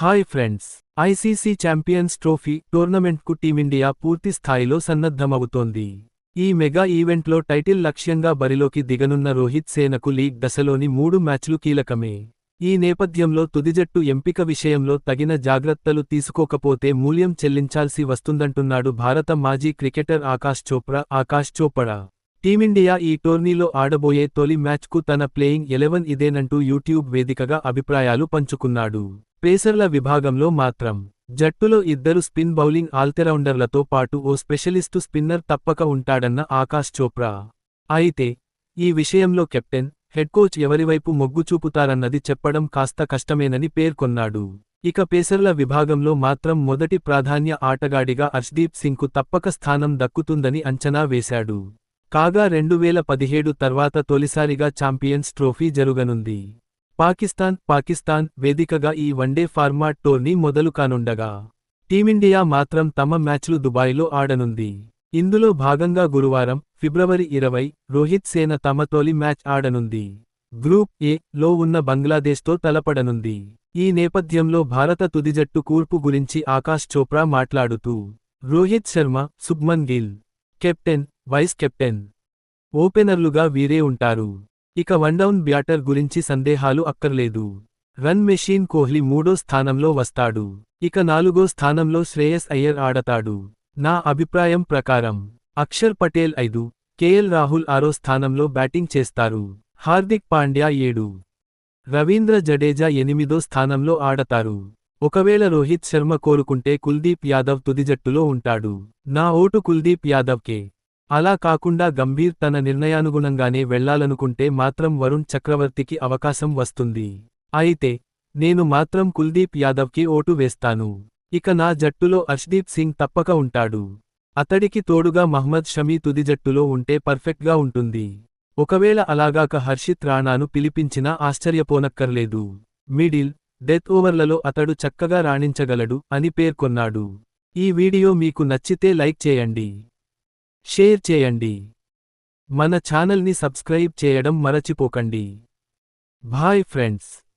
Hi friends ICC champions trophy టోర్నమెంట్కు team India పూర్తి స్థాయిలో సన్నద్ధమవుతోంది. ఈ మెగా ఈవెంట్లో టైటిల్ లక్ష్యంగా బరిలోకి దిగనున్న రోహిత్ సేనకు లీగ్ దశలోని మూడు మ్యాచ్లు కీలకమే. ఈ నేపథ్యంలో తుదిజట్టు ఎంపిక విషయంలో తగిన జాగ్రత్తలు తీసుకోకపోతే మూల్యం చెల్లించాల్సి వస్తుందంటున్నాడు భారత మాజీ cricketer Akash Chopra Akash Chopra team India ఈ టోర్నీలో ఆడబోయే తొలి మ్యాచ్కు తన ప్లేయింగ్ ఎలెవన్ ఇదేనంటూ యూట్యూబ్ వేదికగా అభిప్రాయాలు పంచుకున్నాడు. పేసర్ల విభాగంలో మాత్రం జట్టులో ఇద్దరు స్పిన్ బౌలింగ్ ఆల్టరౌండర్లతో పాటు ఓ స్పెషలిస్టు స్పిన్నర్ తప్పక ఉంటాడన్న ఆకాశ్ చోప్రా. అయితే ఈ విషయంలో కెప్టెన్ హెడ్ కోచ్ ఎవరివైపు మొగ్గు చూపుతారన్నది చెప్పడం కాస్త కష్టమేనని పేర్కొన్నాడు. ఇక పేసర్ల విభాగంలో మాత్రం మొదటి ప్రాధాన్య ఆటగాడిగా అర్ష్దీప్ సింగ్కు తప్పక స్థానం దక్కుతుందని అంచనా వేశాడు. కాగా రెండువేల పదిహేడు తర్వాత తొలిసారిగా ఛాంపియన్స్ ట్రోఫీ జరుగనుంది. పాకిస్తాన్ పాకిస్తాన్ వేదికగా ఈ వన్డే ఫార్మాట్ టోర్నీ మొదలు కానుండగా. టీమిండియా మాత్రం తమ మ్యాచ్లు దుబాయ్లో ఆడనుంది. ఇందులో భాగంగా గురువారం ఫిబ్రవరి ఇరవై రోహిత్ సేన తమ తొలి మ్యాచ్ ఆడనుంది. గ్రూప్ ఏ లో ఉన్న బంగ్లాదేశ్తో తలపడనుంది. ఈ నేపథ్యంలో భారత తుది జట్టు కూర్పు గురించి ఆకాశ్ చోప్రా మాట్లాడుతూ Rohit Sharma Shubman Gill captain vice captain. ఓపెనర్లుగా వీరే ఉంటారు. ఇక వన్డౌన్ బ్యాటర్ గురించి సందేహాలు అక్కర్లేదు. రన్ మెషీన్ కోహ్లీ మూడో స్థానంలో వస్తాడు. ఇక నాలుగో స్థానంలో శ్రేయస్ అయ్యర్ ఆడతాడు. నా అభిప్రాయం ప్రకారం అక్షర్ పటేల్ ఐదు కేఎల్ రాహుల్ ఆరో స్థానంలో బ్యాటింగ్ చేస్తారు. హార్దిక్ పాండ్యా ఏడు. రవీంద్ర జడేజా ఎనిమిదో స్థానంలో ఆడతారు. ఒకవేళ రోహిత్ శర్మ కోరుకుంటే కుల్దీప్ యాదవ్ తుది జట్టులో ఉంటాడు. నా ఓటు కుల్దీప్ యాదవ్కే. అలా కాకుండా గంభీర్ తన నిర్ణయానుగుణంగానే వెళ్ళాలనుకుంటే మాత్రం వరుణ్ చక్రవర్తికి అవకాశం వస్తుంది. అయితే నేను మాత్రం కుల్దీప్ యాదవ్కి ఓటు వేస్తాను. ఇక నా జట్టులో అర్ష్దీప్ సింగ్ తప్పక ఉంటాడు. అతడికి తోడుగా మహ్మద్ షమీ తుది జట్టులో ఉంటే పర్ఫెక్ట్గా ఉంటుంది. ఒకవేళ అలాగాక హర్షిత్ రాణాను పిలిపించినా ఆశ్చర్యపోనక్కర్లేదు. మిడిల్ డెత్ ఓవర్లలో అతడు చక్కగా రాణించగలడు అని పేర్కొన్నాడు. ఈ వీడియో మీకు నచ్చితే లైక్ చేయండి. షేర్ చేయండి. మన ఛానల్ని సబ్స్క్రైబ్ చేయడం మరచిపోకండి. Bye friends.